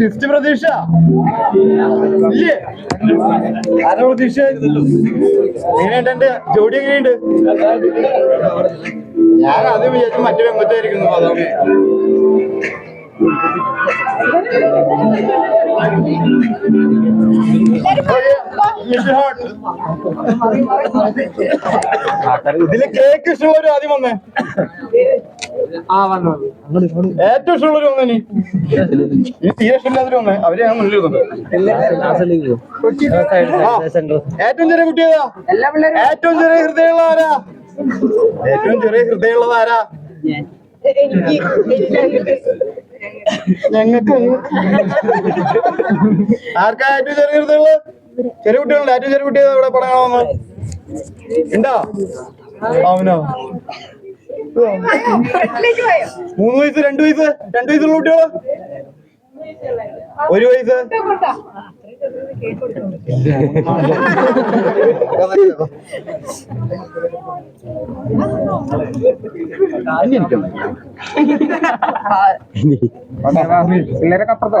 List പ്രതീക്ഷ. ഇല്ലേ? ആരാ പ്രതീക്ഷ? എന്റെ ജോഡി എങ്ങനെയുണ്ട്? ഞാൻ ആദ്യം വിചാരിച്ചു മറ്റു വെമ്പത്തായിരിക്കുന്നു അതാണ് ഇതിൽ കേക്ക് ഇഷ്ടം ആദ്യം വന്നേ. ഏറ്റവും തീരെ അവരെ ഞാൻ മുന്നിൽ ചെറിയ കുട്ടിയേതാ ഏറ്റവും ചെറിയ ഹൃദയമുള്ള ആരാ? ഏറ്റവും ചെറിയ ഹൃദയമുള്ളത് ആരാ? ഞങ്ങൾക്ക് ആർക്കാ ഏറ്റവും ചെറിയ ഹൃദയമുള്ളത്? ചെറിയ കുട്ടികളുണ്ട്. ഏറ്റവും ചെറിയ കുട്ടിയെ ഇവിടെ പടം കാണാൻ ഉണ്ടോ? അവനോ? മൂന്ന് വയസ്സ് രണ്ട് വയസ്സ് രണ്ട് വയസ്സുള്ള കുട്ടികൾ? ഒരു വയസ്സ്. പിള്ളേരൊക്കെ അപ്പുറത്തോ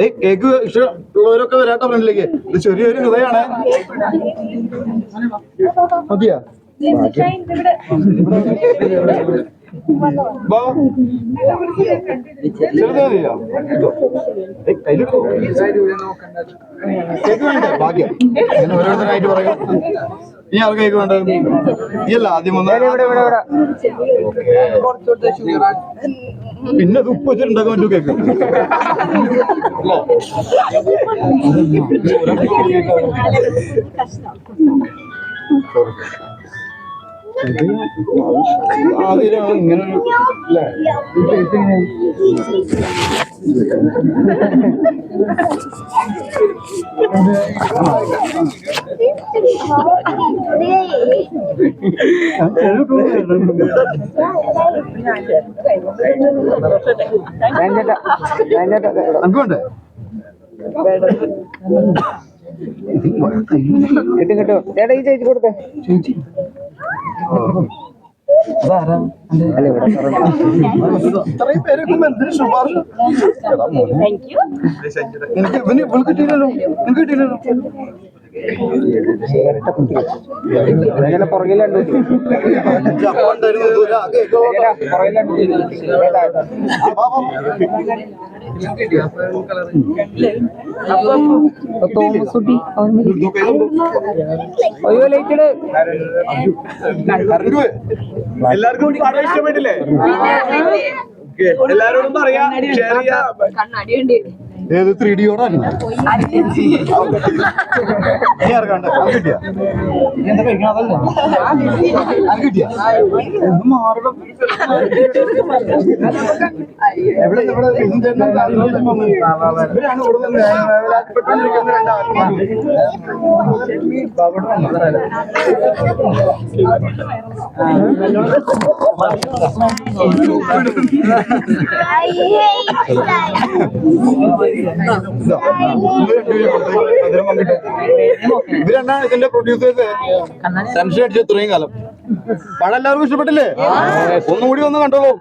ഏയ് കേക്ക് വരാട്ടോ ഫ്രണ്ടിലേക്ക്. ഇത് ചെറിയൊരു ഹൃദയാണ് മതിയാ? ഭാഗ്യം. ഓരോരുത്തരായിട്ട് പറയും. ഇനി ആർക്ക് കേക്ക് വേണ്ടത്? നീ അല്ല ആദ്യം പിന്നെ അത് ഉപ്പ് വെച്ചിട്ടുണ്ടാക്കാൻ പറ്റൂ കേക്ക് ഇങ്ങനെ ഒരു അല്ലേ. കിട്ടും കിട്ടും. ചേട്ടാ ഈ ചേച്ചി കൊടുത്തേ. അല്ല ഇവിടെ ഇത്രയും പേരൊക്കെ എന്തിനു ശുപാർശ. ഇവന് ഇവൾക്ക് കിട്ടിയില്ലല്ലോ കിട്ടിയില്ലല്ലോ. പുറകിലുണ്ട്. അയ്യോ. എല്ലാവർക്കും പടം ഇഷ്ടപ്പെട്ടില്ലേ. എല്ലാരോടും പറയാ ഷെയർ ചെയ്യാ ഏത് ത്രീ ഡി കിട്ടിയ? കിട്ടിയ? എന്ത് മാറണം എവിടെ ഇവിടെ. ഇവരാണ് രണ്ട് ആത്മാക്കൾ. അവിടെ വന്നതല്ല. ഇതാ, ഇവർ രണ്ടുപേരും മധുരം പങ്കിട്ട്. ഇവരെന്നാണ് ഇതിന്റെ പ്രൊഡ്യൂസേഴ്സ് ടെൻഷൻ അടിച്ചു ഇത്രയും കാലം പണം എല്ലാവർക്കും ഇഷ്ടപ്പെട്ടില്ലേ ഒന്നുകൂടി ഒന്ന് കണ്ടോളൂ.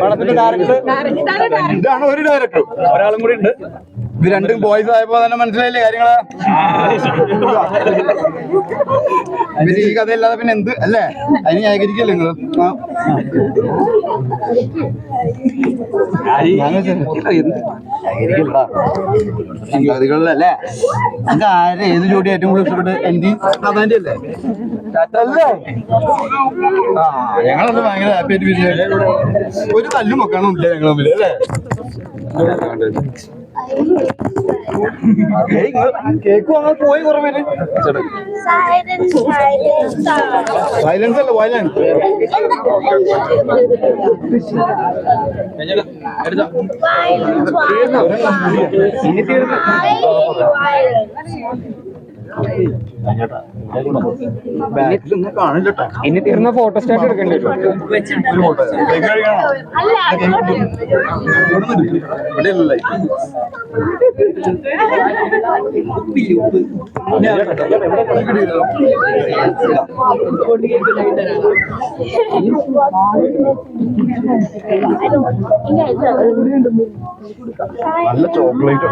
പടത്തിന്റെ ഡയറക്ടർ ഇതാണ് ഒരു ഡയറക്ടർ ഒരാളും കൂടി ഉണ്ട് ഇത് രണ്ടും ബോയ്സ് ആയപ്പോ തന്നെ മനസ്സിലായില്ലേ കാര്യങ്ങൾ? ഇവർ ഈ കഥയില്ലാതെ പിന്നെ എന്ത്? അല്ലേ? അതിന് ന്യായീകരിക്കല്ലേ നിങ്ങൾ. സംഗതികളിലല്ലേ ഇത് ആരെ ഏത് ജോഡി ഏറ്റവും കൂടുതൽ ഇഷ്ടപ്പെട്ട്? എന്റെ അതാന്റെ അല്ലേ? അല്ലേ ആ ഞങ്ങളത് ഭയങ്കര ഹാപ്പി ആയിട്ട് ഒരു തല്ലും വെക്കാനും ഇല്ല ഞങ്ങൾ തമ്മിൽ അല്ലേ? കേക്ക് വാങ്ങാൻ പോയി കുറെ സൈലൻസ്. അല്ല വയലൻസ്. ഇനി തീർന്നു. ഇനി തീർന്ന ഫോട്ടോ സ്റ്റാറ്റ് എടുക്കേണ്ടി? വരും നല്ല chocolate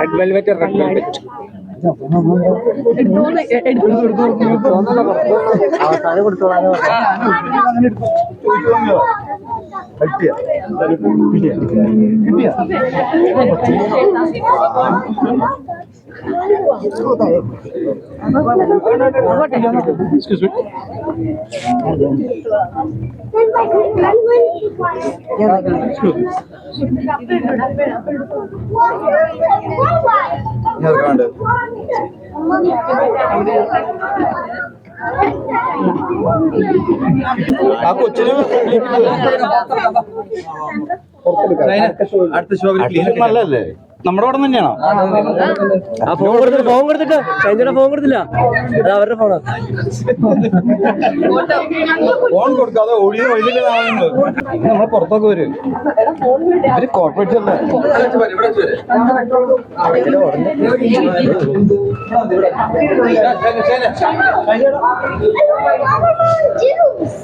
red velvet red velvet അവസാനം കൊടുത്തോളാന്ന് പറഞ്ഞു ചോദിച്ചു വാങ്ങിയോ കിട്ടിയ കിട്ടിയ കിട്ടിയ എക്സ്ക്യൂസ് മീ ഞാൻ കാണണ്ട് ആ കൊച്ചിന് അടുത്ത ഷോ നല്ലല്ലേ നമ്മുടെ അവിടെ തന്നെയാണോ? ആ ഫോൺ കൊടുത്തിട്ട്. ഫോൺ കൊടുത്തിട്ട് ഷൈൻജിയുടെ ഫോൺ കൊടുത്തില്ല. അത് അവരുടെ ഫോണാ. ഫോൺ കൊടുക്കാതെ ഓടിയ വഴിയിലെ നമ്മൾ പുറത്തൊക്കെ വരും. ഇവർ കോർപ്പറേറ്റ് അല്ലേ Juice.